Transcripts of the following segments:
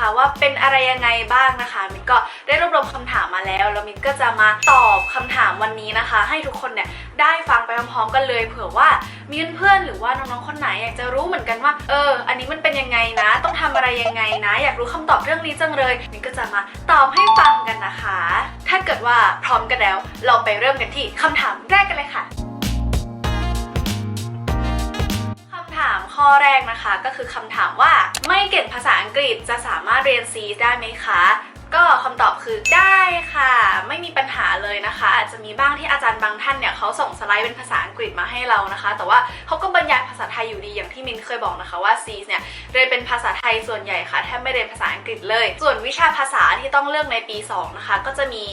นะคะว่าเป็นอะไรยังไงบ้างนะคะ มินก็ได้รวบรวมคำถามมาแล้วแล้วมินก็จะมาตอบคำถามวันนี้นะคะ ให้ทุกคนเนี่ยได้ฟังไปพร้อมๆกันเลย เผื่อว่ามีเพื่อนๆหรือว่าน้องๆคนไหนอยากจะรู้เหมือนกันว่า เออ อันนี้มันเป็นยังไงนะ ต้องทำอะไรยังไงนะ อยากรู้คำตอบเรื่องนี้จังเลยมินก็จะมาตอบให้ฟังกันนะคะ ถ้าเกิดว่าพร้อมกันแล้ว เราไปเริ่มกันที่คำถามแรกกันเลยค่ะ ถามข้อแรกนะคะ ก็คือคำถามว่าไม่เก่งภาษาอังกฤษจะสามารถเรียนซีได้ไหมคะ ก็คำตอบคือได้ค่ะ ไม่มีปัญหาเลยนะคะ อาจจะมีบ้างที่อาจารย์บางท่านเนี่ยเขาส่งสไลด์เป็นภาษาอังกฤษมาให้เรานะคะ แต่ว่าเขาก็บรรยายภาษาไทยอยู่ดีอย่างที่มินเคยบอกนะคะว่า C เนี่ยเรียนเป็นภาษาไทยส่วนใหญ่ค่ะแทบไม่เรียนภาษาอังกฤษเลย ส่วนวิชาภาษาที่ต้องเลือกในปี 2 นะคะ ก็จะมี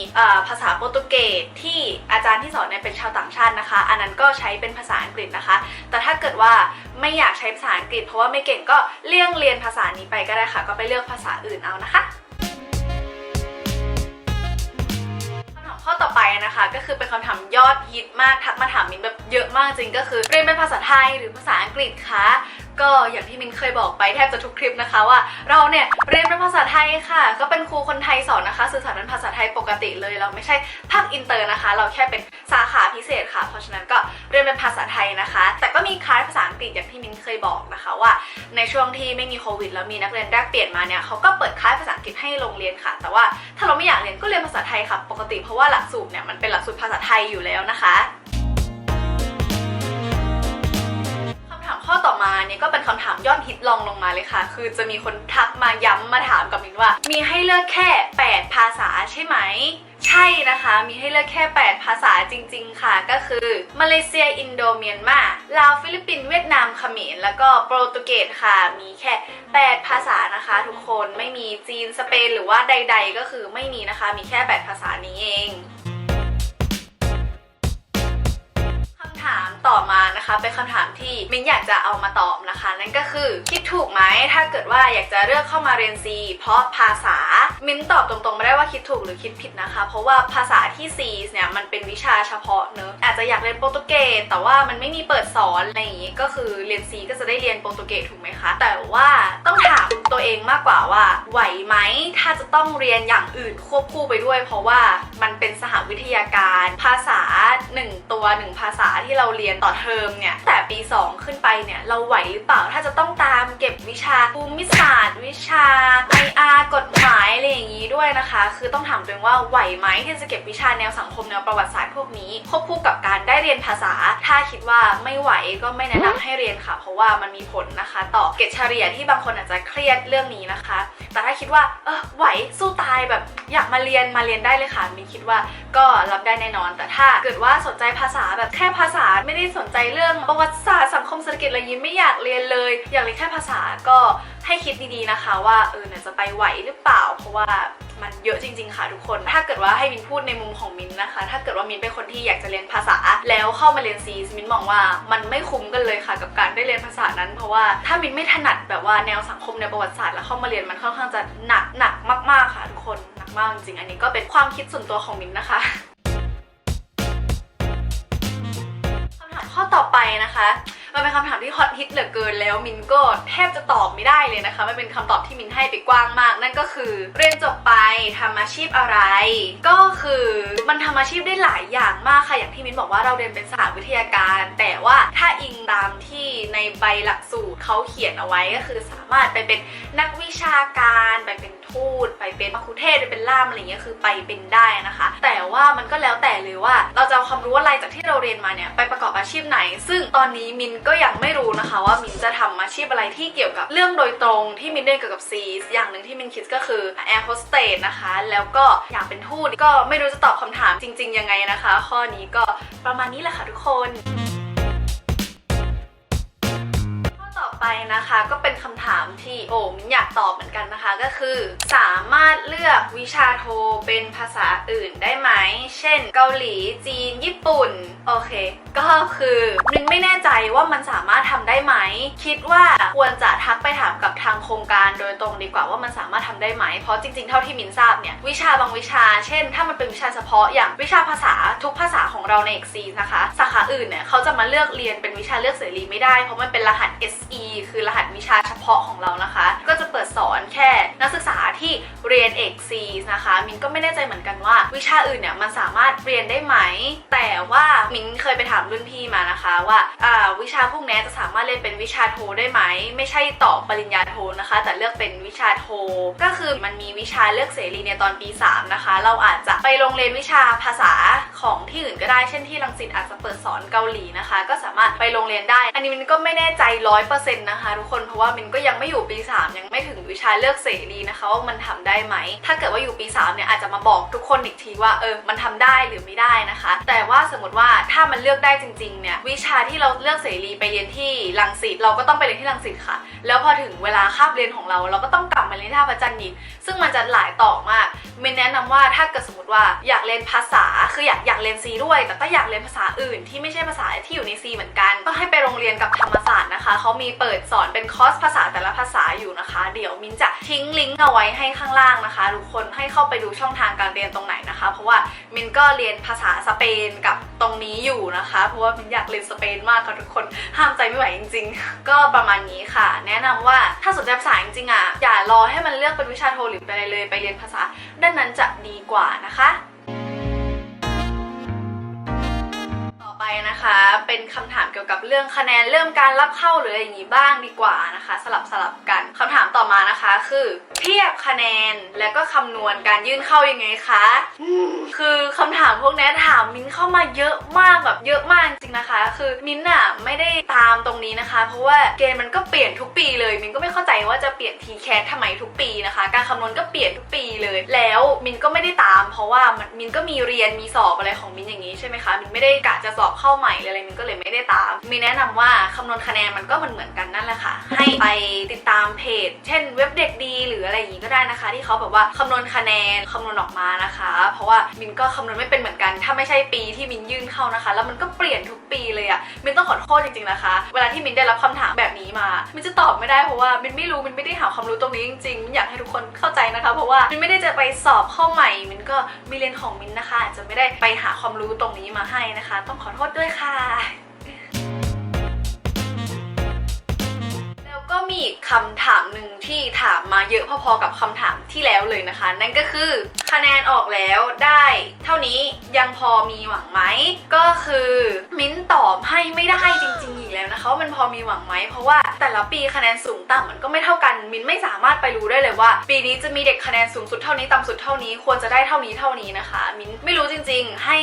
ภาษาโปรตุเกสที่อาจารย์ที่สอนเนี่ยเป็นชาวต่างชาตินะคะ อันนั้นก็ใช้เป็นภาษาอังกฤษนะคะ แต่ถ้าเกิดว่าไม่อยากใช้ภาษาอังกฤษ เพราะว่าไม่เก่งก็เลี่ยงเรียนภาษานี้ไปก็ได้ค่ะ ก็ไปเลือกภาษาอื่นเอานะคะ ต่อไปนะคะ ก็คือเป็นคำถามยอดฮิตมากทักมาถามมินแบบเยอะมากจริงก็คือเรียนเป็นภาษาไทยหรือภาษาอังกฤษคะ ก็อย่างที่มินเคยบอกไปแทบจะทุกคลิปนะคะว่า เราเนี่ยเรียนเป็นภาษาไทยค่ะ ก็เป็นครูคนไทยสอนนะคะ สื่อสารเป็นภาษาไทยปกติเลย เราไม่ใช่ภาคอินเตอร์นะคะ เราแค่เป็นสาขาพิเศษค่ะ เพราะฉะนั้นก็เรียนเป็นภาษาไทยนะคะ แต่ก็มีคลาสภาษาอังกฤษอย่างที่มินเคยบอกนะคะว่า ในช่วงที่ไม่มีโควิดแล้วมีนักเรียนแลกเปลี่ยนมาเนี่ยเขาก็เปิดคลาสภาษาอังกฤษให้โรงเรียนค่ะ แต่ว่าถ้าเราไม่อยากเรียนก็เรียนภาษาไทยค่ะ ปกติเพราะว่าหลักสูตรเนี่ยมันเป็นหลักสูตรภาษาไทยอยู่แล้วนะคะ ข้อต่อมาเนี่ยก็เป็นคำถามยอดฮิตลองลงมาเลยค่ะ คือจะมีคนทักมาย้ำมาถามกับมินว่า มีให้เลือกแค่ 8 ภาษาใช่ไหมใช่นะคะ มีให้เลือกแค่ 8 ภาษาจริง ๆ ค่ะ ก็คือมาเลเซีย อินโดเมียนมา ลาว ฟิลิปปินส์ เวียดนาม เขมร แล้วก็โปรตุเกสค่ะ มีแค่ 8 ภาษานะคะ ทุกคน ไม่มีจีน สเปน หรือว่าใด ๆ ก็คือไม่มีนะคะ มีแค่ 8 ภาษานี้เอง ต่อมานะคะ เป็นคำถามที่มิ้นอยากจะเอามาตอบนะคะ นั่นก็คือคิดถูกไหมถ้าเกิดว่าอยากจะเลือกเข้ามาเรียน C เพราะภาษามิ้นตอบตรงๆไม่ได้ว่าคิดถูกหรือคิดผิดนะคะ เพราะว่าภาษาที่ C เนี่ยมันเป็นวิชาเฉพาะเนอะอาจจะอยากเรียนโปรตุเกสแต่ว่ามันไม่มีเปิดสอนอะไรอย่างงี้ก็คือเรียน C ก็จะได้เรียนโปรตุเกสถูกไหมคะ แต่ว่าต้องถามตัวเองมากกว่าว่าไหวไหมถ้าจะต้องเรียนอย่างอื่นควบคู่ไปด้วย เพราะว่ามันเป็นสหวิทยาการภาษา 1 ตัว 1 ภาษาที่เราเรียนต่อเทอมเนี่ยแต่ปี 2 ขึ้นไปเนี่ยเราไหวหรือเปล่าถ้าจะต้องตามเก็บวิชาภูมิศาสตร์ วิชา IR กฎหมายอะไรอย่างนี้ด้วยนะคะ คือต้องถามตัวเองว่าไหวไหมที่จะเก็บวิชาแนวสังคมแนวประวัติศาสตร์พวกนี้ควบคู่กับการได้เรียนภาษา ถ้าคิดว่าไม่ไหวก็ไม่แนะนำให้เรียนค่ะ เพราะว่ามันมีผลนะคะ ต่อเกรดเฉลี่ยที่บางคนอาจจะเครียดเรื่องนี้นะคะ แต่ถ้าคิดว่าเออไหวสู้ตายแบบอยากมาเรียนมาเรียนได้เลยค่ะมินคิดว่าก็รับได้แน่นอน แต่ถ้าเกิดว่าสนใจภาษาแบบแค่ภาษาไม่ได้สนใจเรื่องประวัติศาสตร์สังคมเศรษฐกิจอะไรยิ้ไม่อยากเรียนเลย อยากเรียนแค่ภาษาก็ให้คิดดีๆนะคะ ว่าเออเนี่ยจะไปไหวหรือเปล่า เพราะว่ามันเยอะจริง ๆ ค่ะทุกคน ถ้าเกิดว่าให้มินพูดในมุมของมินนะคะ ถ้าเกิดว่ามินเป็นคนที่อยากจะเรียนภาษา แล้วเข้ามาเรียนซีมินมองว่ามันไม่คุ้มกันเลยค่ะ กับการได้เรียนภาษานั้น เพราะว่าถ้ามินไม่ถนัดแบบว่าแนวสังคมแนวประวัติศาสตร์แล้วเข้ามาเรียนมันค่อนข้างจะหนักหนักมากๆค่ะทุกคนหนักมากจริงๆอันนี้ก็เป็นความคิดส่วนตัวของมินนะคะ ไปนะคะ มันเป็นคำถามที่ฮอตฮิตเหลือเกินแล้วมินก็แทบจะตอบไม่ได้เลยนะคะมันเป็นคำตอบที่มินให้ไปกว้างมาก นั่นก็คือ เรียนจบไปทำอาชีพอะไร ก็คือมันทำอาชีพได้หลายอย่างมากค่ะอย่างที่มินบอกว่าเราเรียนเป็นสถาวิทยาการ แต่ว่าถ้าอิงตามที่ในใบหลักสูตรเขาเขียนเอาไว้ก็คือสามารถไปเป็นนักวิชาการไปเป็นทูตไปเป็นมัคคุเทศไปเป็นล่ามอะไรเงี้ยคือไปเป็นได้นะคะ แต่ว่ามันก็แล้วแต่เลยว่า เราจะเอาความรู้อะไรจากที่เราเรียนมาเนี่ยไปประกอบอาชีพไหน ซึ่งตอนนี้มินก็ยังไม่รู้นะคะว่ามินจะทำอาชีพอะไรที่เกี่ยวกับเรื่องโดยตรงที่มินเรียนเกี่ยวกับซีสอย่างหนึ่งที่มินคิดก็คือแอร์โฮสเตสนะคะ แล้วก็อยากเป็นทูตก็ไม่รู้จะตอบคำถามจริง ๆ ยังไงนะคะ ข้อนี้ก็ประมาณนี้แหละค่ะทุกคน ไปนะคะ ก็เป็นคำถามที่โอมอยากตอบเหมือนกันนะคะ ก็คือ สามารถเลือกวิชาโทเป็นภาษาอื่นได้ไหม เช่น เกาหลีจีน ญี่ปุ่น โอเค ก็คือมินไม่แน่ใจว่ามันสามารถทำได้ไหม คิดว่าควรจะทักไปถามกับท โครงการโดยตรงดีกว่าว่ามันสามารถทำได้ไหม เพราะจริงๆ เท่าที่มินทราบเนี่ยวิชาบางวิชา เช่น ถ้ามันเป็นวิชาเฉพาะอย่างวิชาภาษาทุกภาษาของเราในเอกซีนะคะสาขาอื่นเนี่ยเขาจะมาเลือกเรียนเป็นวิชาเลือกเสรีไม่ได้ เพราะมันเป็นรหัส SE คือรหัสวิชาเฉพาะของเรานะคะ ก็จะเปิดสอนแค่นักศึกษาที่เรียนเอกซีนะคะ มินก็ไม่แน่ใจเหมือนกันว่า วิชาอื่นเนี่ยมันสามารถเรียนได้ไหม แต่ว่ามินเคยไปถามรุ่นพี่มานะคะ ว่าอ่าวิชาพวกนี้จะสามารถเรียนเป็นวิชาโทได้ไหม ไม่ใช่ต่อปริญญาโทนะคะ แต่เลือกเป็นวิชาโท ก็คือมันมีวิชาเลือกเสรีในตอนปี 3 นะคะ เราอาจจะไปโรงเรียนวิชาภาษาของที่อื่นก็ได้ เช่นที่รังสิตอาจจะเปิดสอนเกาหลีนะคะ ก็สามารถไปโรงเรียนได้ อันนี้มินก็ไม่แน่ใจร้อยเปอร์เซ็นต์นะคะทุกคน เพราะว่ามินก็ยังไม่อยู่ปี 3 ยังไม่ถึงวิชาเลือกเสรีนะคะว่ามันทำได้ไหม ถ้าเกิดว่าอยู่ปี3เนี่ยอาจจะมาบอกทุกคนอีกทีว่าเออ มันทำได้หรือไม่ได้นะคะ แต่ว่าสมมติว่าถ้ามันเลือกได้จริงๆเนี่ยวิชาที่เราเลือกเสรีไปเรียนที่รังสิตเราก็ต้องไปเรียนที่รังสิตค่ะ แล้วพอถึงเวลาคาบเรียนของเรา เราก็ต้องกลับมาเรียนท่าพระจันทร์อีกซึ่งมันจะหลายต่อมากมินแนะนำว่าถ้าเกิดสมมติว่าอยากเรียนภาษาคืออยากอยากเรียนซีด้วย แต่ก็อยากเรียนภาษาอื่น ที่ไม่ใช่ภาษาที่อยู่ในซีเหมือนกันก็ให้ไปโรงเรียนกับธรรมศาสตร์นะคะเขามีเปิดสอนเป็นคอร์สภาษาแต่ละภาษาอยู่นะคะ เดี๋ยวมินจะทิ้งลิงก์เอาไว้ให้ข้างล่างนะคะทุกคนให้เข้าไปดูช่องทางการเรียนตรงไหนนะคะ เพราะว่ามินก็เรียนภาษาสเปนกับตรงนี้อยู่นะคะ เพราะว่ามินอยากเรียนสเปนมากค่ะทุกคนห้ามใจไม่ไหวจริง ๆ ก็ประมาณนี้ค่ะ แนะนำว่าถ้าสนใจภาษาจริงๆอะอย่ารอให้มันเลือกเป็นวิชาโทหรือไปอะไรเลย ไปเรียนภาษาด้านนั้นจะดีกว่านะคะต่อไปนะคะเป็นคำถามเกี่ยวกับเรื่องคะแนนเรื่องการรับเข้าหรืออะไรอย่างนี้บ้างดีกว่านะคะ สลับสลับกันคำถามต่อมานะคะ คือ เทียบคะแนนแล้วก็คำนวณการยื่นเข้ายังไงคะคือคำถามพวกนี้ถามมิ้นเข้ามาเยอะมากแบบเยอะมากจริง คือมิ้นอะไม่ได้ตามตรงนี้นะคะ เพราะว่าเกณฑ์มันก็เปลี่ยนทุกปีเลย มิ้นก็ไม่เข้าใจว่าจะเปลี่ยนทีแคสทำไมทุกปีนะคะ การคำนวณก็เปลี่ยนทุกปีเลย แล้วมินก็ไม่ได้ตาม เพราะว่ามันมินก็มีเรียนมีสอบอะไรของมินอย่างนี้ใช่ไหมคะ มินไม่ได้กะจะสอบเข้าใหม่เลยอะไรมินก็เลยไม่ได้ตามมินแนะนำว่าคำนวณคะแนนมันก็มันเหมือนกันนั่นแหละค่ะ ให้ไปติดตามเพจ เช่นเว็บเด็กดี หรืออะไรอย่างนี้ก็ได้นะคะ ที่เขาแบบว่าคำนวณคะแนนคำนวณออกมานะคะ เพราะว่ามินก็คำนวณไม่เป็นเหมือนกัน ถ้าไม่ใช่ปีที่มินยื่นเข้านะคะ แล้วมันก็เปลี่ยนทุกปีเลยอะมินต้องขอโทษจริงๆนะคะ เวลาที่มินได้รับคำถามแบบนี้มา มินจะตอบไม่ได้เพราะว่ามินไม่รู้มินไม่ได้หาความรู้ตรงนี้จริงๆมินอยากให้ทุกคนเข้าใจนะคะ เพราะว่ามินไม่ได้จะไปสอบเข้าใหม่ มินก็มีเรียนของมินนะคะอาจจะไม่ได้ไปหาความรู้ตรงนี้มาให้นะคะ ต้องขอโทษด้วยค่ะ มีอีกคำถามหนึ่งที่ถามมาเยอะพอๆกับคำถามที่แล้วเลยนะคะ นั่นก็คือคะแนนออกแล้วได้ เท่านี้ยังพอมีหวังไหมก็คือมิ้นตอบให้ไม่ได้จริงๆอีกแล้วนะคะว่ามันพอมีหวังไหมเพราะว่า แต่ละปีคะแนนสูงต่ำมันก็ไม่เท่ากันมินไม่สามารถไปรู้ได้เลยว่า ปีนี้จะมีเด็กคะแนนสูงสุดเท่านี้ต่ำสุดเท่านี้ควรจะได้เท่านี้เท่านี้นะคะ มินไม่รู้จริง ๆ ให้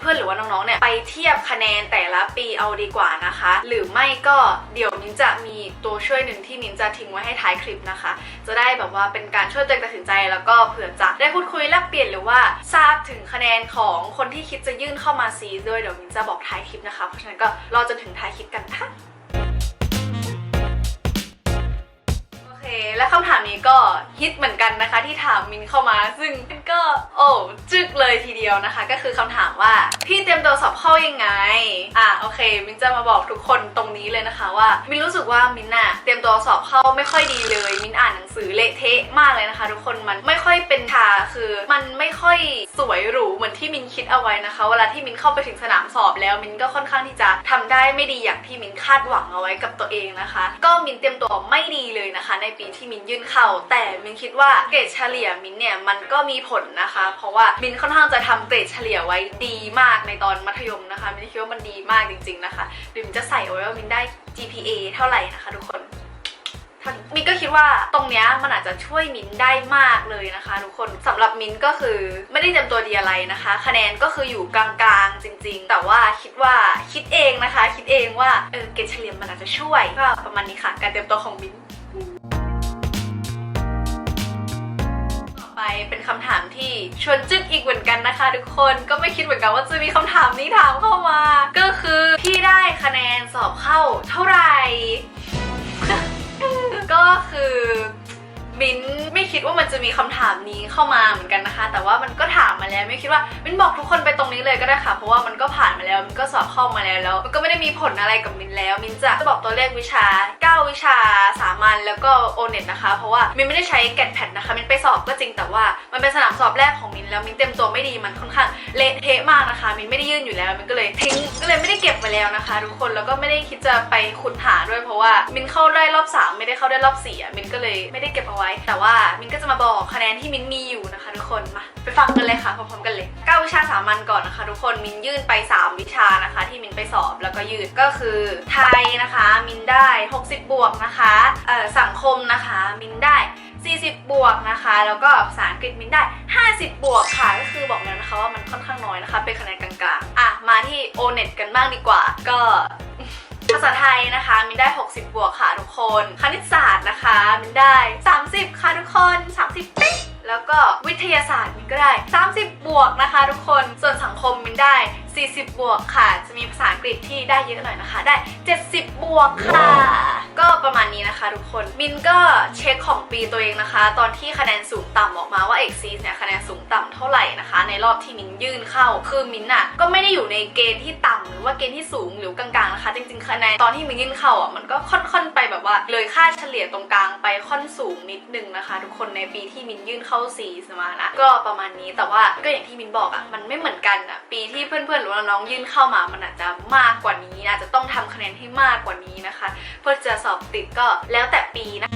เพื่อนๆหรือว่าน้องๆเนี่ยไปเทียบคะแนนแต่ละปีเอาดีกว่านะคะ หรือไม่ก็เดี๋ยวมินจะมีตัวช่วยหนึ่งที่มินจะทิ้งไว้ให้ท้ายคลิปนะคะ จะได้แบบว่าเป็นการช่วยตัวเองตัดสินใจแล้วก็เผื่อจะได้พูดคุยแลกเปลี่ยนหรือว่าทราบถึงคะแนนของคนที่คิดจะยื่นเข้ามาซีด้วยเดี๋ยวมินจะบอกท้ายคลิปนะคะ เพราะฉะนั้นก็รอจนถึงท้ายคลิปกันค่ะ และคำถามนี้ก็ฮิตเหมือนกันนะคะที่ถามมินเข้ามา ซึ่งมินก็โอ้จึกเลยทีเดียวนะคะ ก็คือคำถามว่าพี่เตรียมตัวสอบเข้ายังไง อะโอเค มินจะมาบอกทุกคนตรงนี้เลยนะคะว่า มินรู้สึกว่ามินอะเตรียมตัวสอบเข้าไม่ค่อยดีเลย มินอ่านหนังสือเละเทะมากเลยนะคะ ทุกคนมันไม่ค่อยเป็นทาคือมันไม่ค่อยสวยหรูเหมือนที่มินคิดเอาไว้นะคะ เวลาที่มินเข้าไปถึงสนามสอบแล้วมินก็ค่อนข้างที่จะทำได้ไม่ดีอย่างที่มินคาดหวังเอาไว้กับตัวเองนะคะ ก็มินเตรียมตัวไม่ดีเลยนะคะ ในปีที่มินยื่นเข้า แต่มินคิดว่าเกรดเฉลี่ยมินเนี่ยมันก็มีผลนะคะ เพราะว่ามินค่อนข้างจะทำเกรดเฉลี่ยไว้ดีมากในตอนมัธยมนะคะมินคิดว่ามันดีมากจริง ๆนะคะเดี๋ยวมินจะใส่เอาไว้ว่ามินได้ GPA เท่าไหร่นะคะทุกคนมินก็คิดว่าตรงเนี้ยมันอาจจะช่วยมินได้มากเลยนะคะทุกคนสำหรับมินก็คือไม่ได้เต็มตัวดีอะไรนะคะ คะแนนก็คืออยู่กลางๆจริง ๆ แต่ว่าคิดว่าคิดเองนะคะ คิดเองว่าเออเกรดเฉลี่ยมันอาจจะช่วยก็ประมาณนี้ค่ะ การเตรียมตัวของมิน ไปเป็นคำถามที่ชวนจึกอีกเหมือนกันนะคะ ทุกคนก็ไม่คิดเหมือนกันว่าจะมีคำถามนี้ถามเข้ามา ก็คือพี่ได้คะแนนสอบเข้าเท่าไหร่ ก็คือ มินไม่คิดว่ามันจะมีคำถามนี้เข้ามาเหมือนกันนะคะ แต่ว่ามันก็ถามมาแล้วไม่คิดว่ามินบอกทุกคนไปตรงนี้เลยก็ได้ค่ะ เพราะว่ามันก็ผ่านมาแล้วมินก็สอบเข้ามาแล้วแล้ว มันก็ไม่ได้มีผลอะไรกับมินแล้ว มินจะบอกตัวเลขวิชา 9 วิชาสามัญแล้วก็โอเน็ตนะคะ เพราะว่ามินไม่ได้ใช้แกดแพดนะคะมินไปสอบก็จริงแต่ว่ามันเป็นสนามสอบแรกของมินแล้วมินเต็มตัวไม่ดีมันค่อนข้างเละเทะมากนะคะมินไม่ได้ยื่นอยู่แล้วมินก็เลยทิ้งก็เลยไม่ได้เก็บมาแล้วนะคะทุกคนแล้วก็ไม่ได้คิดจะไปขุดหาด้วยเพราะว่ามินเข้าได้รอบสามไม่ได้เข้าได้รอบสี่อะมินก็เลยไม่ได้เก็บเอาไว้แต่ว่ามินก็จะมาบอกคะแนนที่มินมีอยู่นะคะทุกคนมาไปฟังกันเลยค่ะพร้อมๆกันเลยเก้าวิชาสามัญก่อนนะคะ ทุกคนมินยื่นไป 3 วิชานะคะ ที่มินไปสอบแล้วก็ยื่นก็คือ ไทยนะคะ มินได้ 60 บวกนะคะเอ่อสังคมนะคะ มินได้40 บวกนะคะ แล้วก็ภาษาอังกฤษมินได้ 50 บวกค่ะ ก็คือบอกแล้วนะคะว่ามันค่อนข้างน้อยนะคะ เป็นคะแนนกลางๆ อะ มาที่ o n e t กันบ้างดีกว่า ก็ภาษาไทยนะคะมินได้ 60 บวกค่ะทุกคน คณิตศาสตร์นะคะมินได้ 30 ค่ะทุกคน 30เป๊กแล้วก็วิทยาศาสตร์มินก็ได้ 30 บวกนะคะทุกคน ส่วนสังคมมินได้40 บวกค่ะ จะมีภาษาอังกฤษที่ได้เยอะหน่อยนะคะ ได้ 70 บวกค่ะ ก็ประมาณนี้นะคะทุกคน มินก็เช็คของปีตัวเองนะคะ ตอนที่คะแนนสูงต่ำออกมาว่าเอกซีเนี่ยคะแนนสูงต่ำเท่าไหร่นะคะ ในรอบที่มินยื่นเข้า คือมินอะก็ไม่ได้อยู่ในเกณฑ์ที่ต่ำหรือว่าเกณฑ์ที่สูงหรือกลางๆนะคะ จริงๆคะแนนตอนที่มินยื่นเข้าอะมันก็ค่อนๆไปแบบว่า เลยค่าเฉลี่ยตรงกลางไปค่อนสูงนิดนึงนะคะ ทุกคนในปีที่มินยื่นเข้าซีสมานะก็ประมาณนี้แต่ว่าก็อย่างที่มินบอกอะมันไม่เหมือนกันอะปีที่เพื่อนๆหรือว่าน้องยื่นเข้ามามันอาจจะมากกว่านี้อาจจะต้องทำคะแนนให้มากกว่านี้นะคะ เพื่อจะสอบติดก็แล้วแต่ปีนะ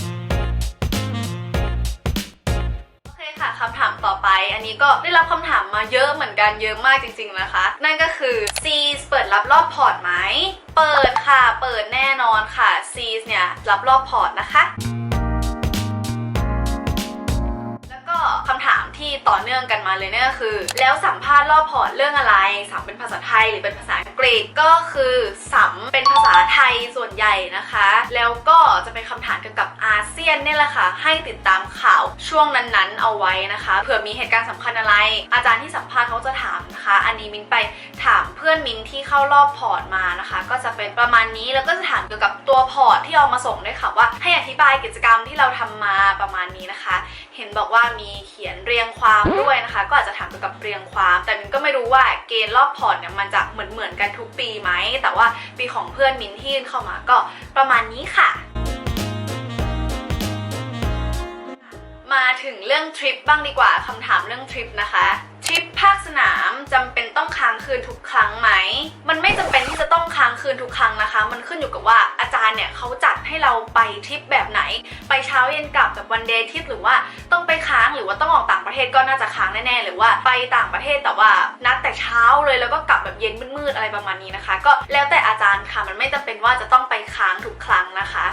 โอเคค่ะคำถามต่อไป อันนี้ก็ได้รับคำถามมาเยอะเหมือนกันเยอะมากจริง ๆนะคะ นั่นก็คือ C เปิดรับรอบพอร์ตไหม เปิดค่ะ เปิดแน่นอนค่ะ C เนี่ยรับรอบพอร์ตนะคะ ที่ต่อเนื่องกันมาเลยเนี่ยก็คือ แล้วสัมภาษณ์รอบพอร์ตเรื่องอะไร สัมเป็นภาษาไทยหรือเป็นภาษาอังกฤษก็คือสัมเป็นภาษาไทยส่วนใหญ่นะคะ แล้วก็จะเป็นคำถามเกี่ยวกับอาเซียนเนี่ยแหละค่ะ ให้ติดตามข่าวช่วงนั้นๆ เอาไว้นะคะ เผื่อมีเหตุการณ์สำคัญอะไร อาจารย์ที่สัมภาษณ์เขาจะถาม นะคะ อันนี้มินไปถามเพื่อนมินที่เข้ารอบพอร์ตมานะคะ ก็จะเป็นประมาณนี้แล้วก็จะถามเกี่ยวกับตัวพอร์ตที่เอามาส่งด้วยค่ะว่าให้อธิบายกิจกรรมที่เราทำมาประมาณนี้นะคะ เห็นบอกว่ามีเขียนเรียงความด้วยนะคะ ก็อาจจะถามเกี่ยวกับเรียงความ แต่มินก็ไม่รู้ว่าเกณฑ์รอบพอร์ตเนี่ยมันจะเหมือนเหมือนกันทุกปีไหมแต่ว่าปีของเพื่อนมินที่ยื่นเข้ามาก็ประมาณนี้ค่ะมาถึงเรื่องทริปบ้างดีกว่าคำถามเรื่องทริปนะคะ ทริปภาคสนามจำเป็นต้องค้างคืนทุกครั้งไหม มันไม่จำเป็นที่จะต้องค้างคืนทุกครั้งนะคะ มันขึ้นอยู่กับว่าอาจารย์เนี่ยเขาจัดให้เราไปทริปแบบไหน ไปเช้าเย็นกลับแบบวันเดย์ทริปหรือว่าต้องไปค้างหรือว่าต้องออกต่างประเทศก็น่าจะค้างแน่ๆหรือว่าไปต่างประเทศแต่ว่านัดแต่เช้าเลยแล้วก็กลับแบบเย็นมืดๆอะไรประมาณนี้นะคะ ก็แล้วแต่อาจารย์ค่ะมันไม่จำเป็นว่าจะต้องไปค้างทุกครั้งนะคะ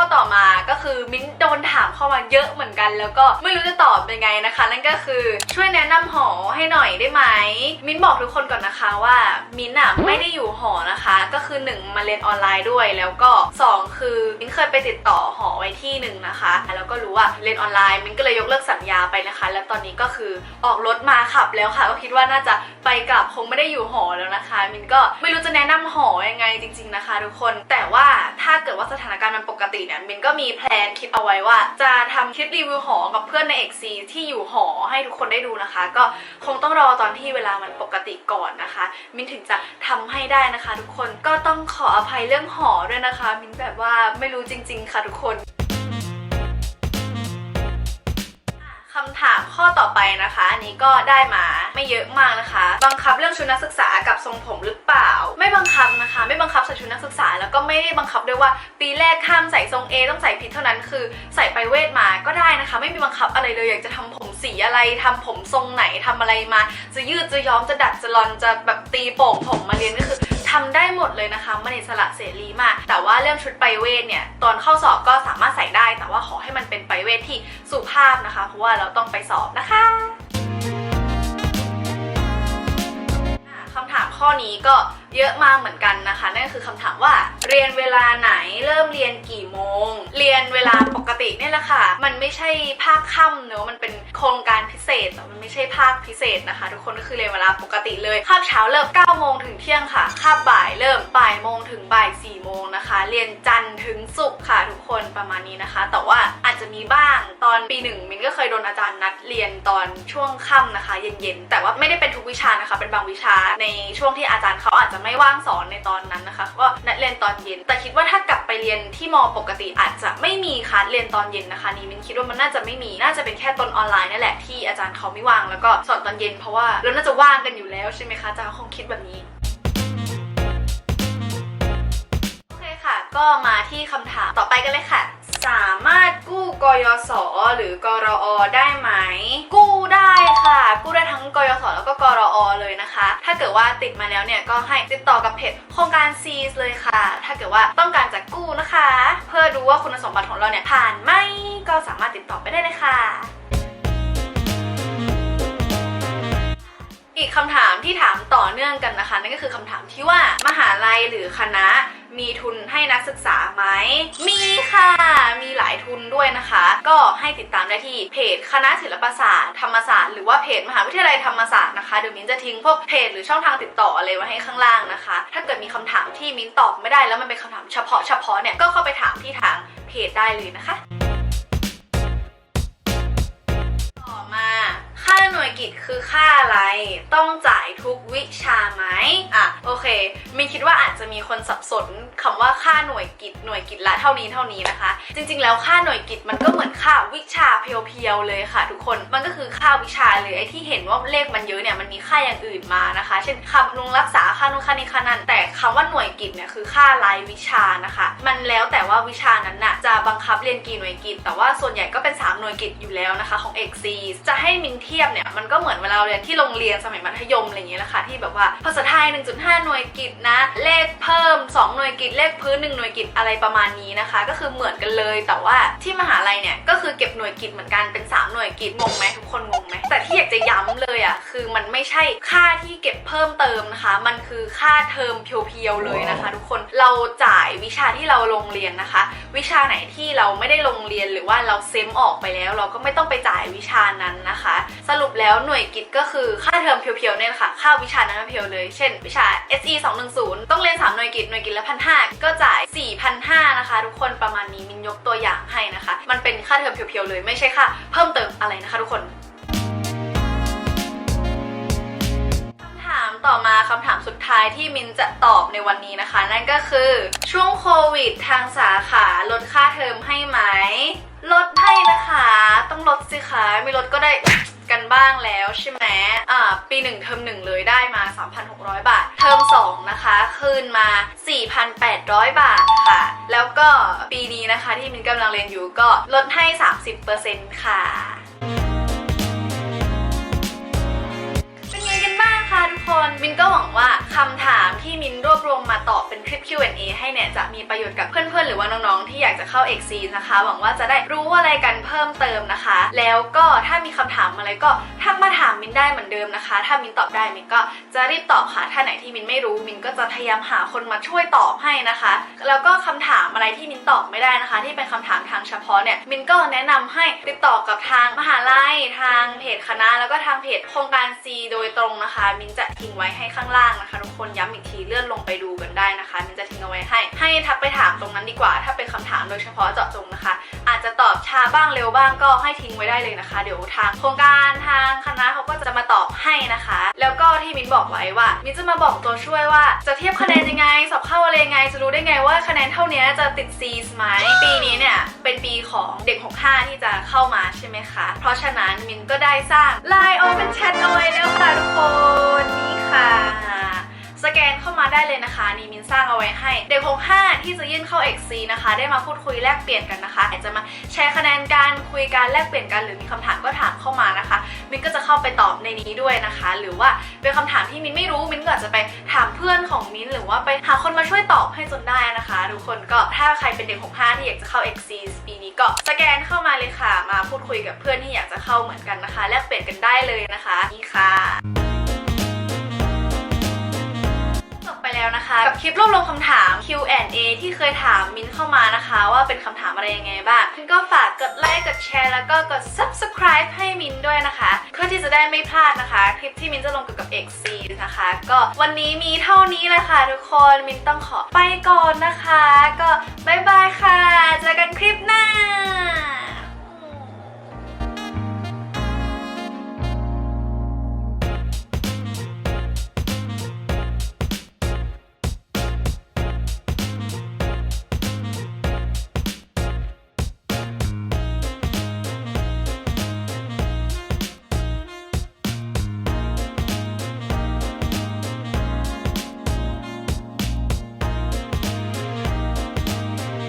ข้อต่อมาก็คือมิ้นโดนถามเข้ามาเยอะเหมือนกัน แล้วก็ไม่รู้จะตอบยังไงนะคะ นั่นก็คือช่วยแนะนำหอให้หน่อยได้ไหม มิ้นบอกทุกคนก่อนนะคะว่ามิ้นอะไม่ได้อยู่หอนะคะ ก็คือ 1 มาเรียนออนไลน์ด้วย แล้วก็ 2 คือ นเคยไปติดต่อหอไว้ที่หนึ่งนะคะ แล้วก็รู้ว่าเรียนออนไลน์มิ้นก็เลยยกเลิกสัญญาไปนะคะ แล้วตอนนี้ก็คือออกรถมาขับแล้วค่ะ ก็คิดว่าน่าจะไปกลับคงไม่ได้อยู่หอแล้วนะคะ มินก็ไม่รู้จะแนะนำหอยังไงจริง ๆนะคะ ทุกคน แต่ว่าถ้าเกิดว่าสถานการณ์มันปกติเนี่ยมินก็มีแพลนคิดเอาไว้ว่า จะทำคลิปรีวิวหอกับเพื่อนในเอกซีที่อยู่หอให้ทุกคนได้ดูนะคะ ก็คงต้องรอตอนที่เวลามันปกติก่อนนะคะ มินถึงจะทำให้ได้นะคะ ทุกคนก็ต้องขออภัยเรื่องหอด้วยนะคะ มินแบบว่าไม่รู้รู้จริง ๆ ค่ะทุกคนคำถามข้อต่อไปนะคะ อันนี้ก็ได้มาไม่เยอะมากนะคะ บังคับเรื่องชุดนักศึกษากับทรงผมหรือเปล่า ไม่บังคับนะคะ ไม่บังคับใส่ชุดนักศึกษา แล้วก็ไม่ได้บังคับด้วยว่า ปีแรกห้ามใส่ทรง A ต้องใส่ผิดเท่านั้นคือ ใส่ไปเวทมาก็ได้นะคะ ไม่มีบังคับอะไรเลยอยากจะทำผมสีอะไรทำผมทรงไหนทำอะไรมา จะยืดจะย้อมจะดัดจะรอนจะแบบตีโป่งผมมาเรียนก็คือ ทำได้หมดเลยนะคะมันอิสระเสรีมาก แต่ว่าเรื่องชุดไปเวทเนี่ยตอนเข้าสอบก็สามารถใส่ได้ แต่ว่าขอให้มันเป็นไปเวทที่สุภาพนะคะ เพราะว่าเราต้องไปสอบนะคะคำถามข้อนี้ก็เยอะมาเหมือนกันนะคะ นั่นคือคำถามว่า เรียนเวลาไหนเริ่มเรียนกี่โมง เรียนเวลา ติเนี่ยแหละค่ะ มันไม่ใช่ภาคค่ำเนอะมันเป็นโครงการพิเศษแต่มันไม่ใช่ภาคพิเศษนะคะ ทุกคนก็คือเรียนเวลาปกติเลยคาบเช้าเริ่ม9โมงถึงเที่ยงค่ะคาบบ่ายเริ่มบ่ายโมงถึงบ่าย4โมงนะคะ เรียนจันทร์ถึงศุกร์ค่ะ ทุกคนประมาณนี้นะคะ แต่ว่าอาจจะมีบ้างตอนปีหนึ่งมินก็เคยโดนอาจารย์นัดเรียนตอนช่วงค่ำนะคะ เย็นๆแต่ว่าไม่ได้เป็นทุกวิชานะคะ เป็นบางวิชาในช่วงที่อาจารย์เขาอาจจะไม่ว่างสอนในตอนนั้นนะคะก็นัดเรียนตอนเย็น แต่คิดว่าถ้ากลับไปเรียนที่มปกติอาจจะไม่มีคลาสเรียนตอนเย็นนะคะนี่มินคิดว่ามันน่าจะไม่มีน่าจะเป็นแค่ตอนออนไลน์นั่นแหละที่อาจารย์เขาไม่ว่างแล้วก็สอนตอนเย็นเพราะว่าเราน่าจะว่างกันอยู่แล้วใช่ไหมคะอาจารย์คงคิดแบบนี้โอเคค่ะก็มาที่คำถามต่อไปกันเลยค่ะ สามารถกู้กยศหรือกรอได้ไหม กู้ได้ค่ะ กู้ได้ทั้งกยศแล้วก็กรอเลยนะคะ ถ้าเกิดว่าติดมาแล้วเนี่ยก็ให้ติดต่อกับเพจโครงการ C's เลยค่ะ ถ้าเกิดว่าต้องการจะกู้นะคะ เพื่อดูว่าคุณสมบัติของเราเนี่ยผ่านไหมก็สามารถติดต่อไปได้เลยค่ะอีกคำถามที่ถามต่อเนื่องกันนะคะ นั่นก็คือคำถามที่ว่ามหาลัยหรือคณะ มีทุนให้นักศึกษาไหม มีค่ะ มีหลายทุนด้วยนะคะ ก็ให้ติดตามได้ที่เพจคณะศิลปศาสตร์ธรรมศาสตร์หรือว่าเพจมหาวิทยาลัยธรรมศาสตร์นะคะ เดี๋ยวมิ้นจะทิ้งพวกเพจหรือช่องทางติดต่ออะไรไว้ให้ข้างล่างนะคะ ถ้าเกิดมีคำถามที่มิ้นตอบไม่ได้แล้วมันเป็นคำถามเฉพาะเฉพาะเนี่ย ก็เข้าไปถามที่ทางเพจได้เลยนะคะ กิจคือค่าอะไร ต้องจ่ายทุกวิชาไหมอะโอเคมินคิดว่าอาจจะมีคนสับสนคำว่าค่าหน่วยกิจหน่วยกิจละเท่านี้เท่านี้นะคะ จริง ๆ แล้วค่าหน่วยกิจมันก็เหมือนค่าวิชาเพียวๆเลยค่ะ ทุกคนมันก็คือค่าวิชาเลยไอ้ที่เห็นว่าเลขมันเยอะเนี่ยมันมีค่าอย่างอื่นมานะคะ เช่นคำนุงรักษาค่านุนค่านี้ค่านั้นแต่คำว่าหน่วยกิจเนี่ยคือค่ารายวิชานะคะ มันแล้วแต่ว่าวิชานั้นน่ะจะบังคับเรียนกี่หน่วยกิจแต่ว่าส่วนใหญ่ก็เป็น 3 หน่วยกิจอยู่แล้วนะคะของเอกซีจะให้มินเทียบเนี่ยมันก็เหมือนเวลาเราเรียนที่โรงเรียนสมัยมัธยมอะไรอย่างเงี้ยแหละค่ะที่แบบว่าภาษาไทย 1.5 หน่วยกิจนะ เลขเพิ่ม 2 หน่วยกิจเลขพื้น 1 หน่วยกิจอะไรประมาณนี้นะคะ ก็คือเหมือนกันเลยแต่ว่าที่มหาลัยเนี่ยก็คือเก็บหน่วยกิจเหมือนกันเป็น 3 หน่วยกิจงงไหมทุกคนงงไหมแต่ที่อยากจะย้ำเลยอะคือมันไม่ใช่ค่าที่เก็บเพิ่มเติมนะคะ มันคือค่าเทอมเพียวๆเลยนะคะ ทุกคนเราจ่ายวิชาที่เราลงเรียนนะคะ วิชาไหนที่เราไม่ได้ลงเรียนหรือว่าเราเซมออกไปแล้ว เราก็ไม่ต้องไปจ่ายวิชานั้นนะคะ สรุปแล้วหน่วยกิจก็คือค่าเทอมเพียวๆเนี่ยค่ะ ค่าวิชานั้นเพียวเลย เช่น วิชา SE 210 ต้องเรียน 3 หน่วยกิจ หน่วยกิจละพันห้าก็จ่าย4,500นะคะ ทุกคนประมาณนี้มินยกตัวอย่างให้นะคะ มันเป็นค่าเทอมเพียวๆเลย ไม่ใช่ค่าเพิ่มเติมอะไรนะคะทุกคนคำถามต่อมาคำถามสุดท้ายที่มินจะตอบในวันนี้นะคะ นั่นก็คือช่วงโควิดทางสาขาลดค่าเทอมให้ไหม ลดให้นะคะ ต้องลดสิคะไม่ลดก็ได้กันบ้างแล้วใช่ไหมอ่า ปีหนึ่งเทอมหนึ่งเลยได้มา 3,600 บาท เทอม2นะคะคืนมา 4,800 บาทค่ะ แล้วก็ปีนี้นะคะที่มินกำลังเรียนอยู่ก็ลดให้ 30%ค่ะ มินก็หวังว่าคำถามที่มินรวบรวมมาตอบเป็นคลิป Q&A ให้เนี่ยจะมีประโยชน์กับเพื่อนๆ หรือว่าน้องๆ ที่อยากจะเข้าเอกซีนะคะ หวังว่าจะได้รู้อะไรกันเพิ่มเติมนะคะ แล้วก็ถ้ามีคำถามอะไรก็ทักมาถามมินได้เหมือนเดิมนะคะ ถ้ามินตอบได้มินก็จะรีบตอบค่ะ ถ้าไหนที่มินไม่รู้มินก็จะพยายามหาคนมาช่วยตอบให้นะคะ แล้วก็คำถามอะไรที่มินตอบไม่ได้นะคะ ที่เป็นคำถามทางเฉพาะเนี่ยมินก็แนะนำให้ติดต่อกับทางมหาลัยทางเพจคณะแล้วก็างเพจโครงการ C โดยตรงนะคะ มินจะทิ้งไว้ให้ข้างล่างนะคะทุกคนย้ำอีกทีเลื่อนลงไปดูกันได้นะคะ มินจะทิ้งเอาไว้ให้ ให้ทักไปถามตรงนั้นดีกว่า ถ้าเป็นคำถามโดยเฉพาะเจาะจงนะคะ อาจจะตอบช้าบ้างเร็วบ้างก็ให้ทิ้งไว้ได้เลยนะคะ เดี๋ยวทางโครงการทางคณะเขาก็จะมาตอบให้นะคะ แล้วก็ที่มินบอกไว้ว่า มินจะมาบอกตัวช่วยว่า จะเทียบคะแนนยังไง สอบเข้าอะไรยังไง จะรู้ได้ไงว่าคะแนนเท่านี้จะติด C ไหมปีนี้เนี่ยเป็นปีของเด็ก 65 ที่จะเข้ามาใช่ไหมคะ เพราะฉะนั้นมินก็ได้สร้างไลโมันแชทเอาไว้แล้วค่ะทุกคน นี่ค่ะ สแกนเข้ามาได้เลยนะคะนี่มินสร้างเอาไว้ให้ เด็ก65ที่จะยื่นเข้า XC นะคะ ได้มาพูดคุยแลกเปลี่ยนกันนะคะอาจจะมาแชร์คะแนนกันคุยกันแลกเปลี่ยนกันหรือมีคำถามก็ถามเข้ามานะคะ มินก็จะเข้าไปตอบในนี้ด้วยนะคะ หรือว่าเป็นคำถามที่มินไม่รู้มินก็อาจจะไปถามเพื่อนของมินหรือว่าไปหาคนมาช่วยตอบให้จนได้นะคะทุกคนก็ถ้าใครเป็นเด็ก65ที่อยากจะเข้า XC ปีนี้ก็สแกนเข้ามาเลยค่ะ มาพูดคุยกับเพื่อนที่อยากจะเข้าเหมือนกันนะคะ แลกเปลี่ยนกันได้เลยนะคะนี่ค่ะ จบไปแล้วกับคลิปรวบรวมคำถาม Q&A ที่เคยถามมิ้นเข้ามานะคะ ว่าเป็นคำถามอะไรยังไงบ้างมิ้นก็ฝากกดไลค์กดแชร์แล้วก็กด subscribe ให้มิ้นด้วยนะคะเพื่อที่จะได้ไม่พลาดนะคะ คลิปที่มิ้นจะลงเกี่ยวกับ XC นะคะ ก็วันนี้มีเท่านี้เลยค่ะทุกคนมิ้นต้องขอไปก่อนนะคะ ก็บายบายค่ะเจอกันคลิปหน้า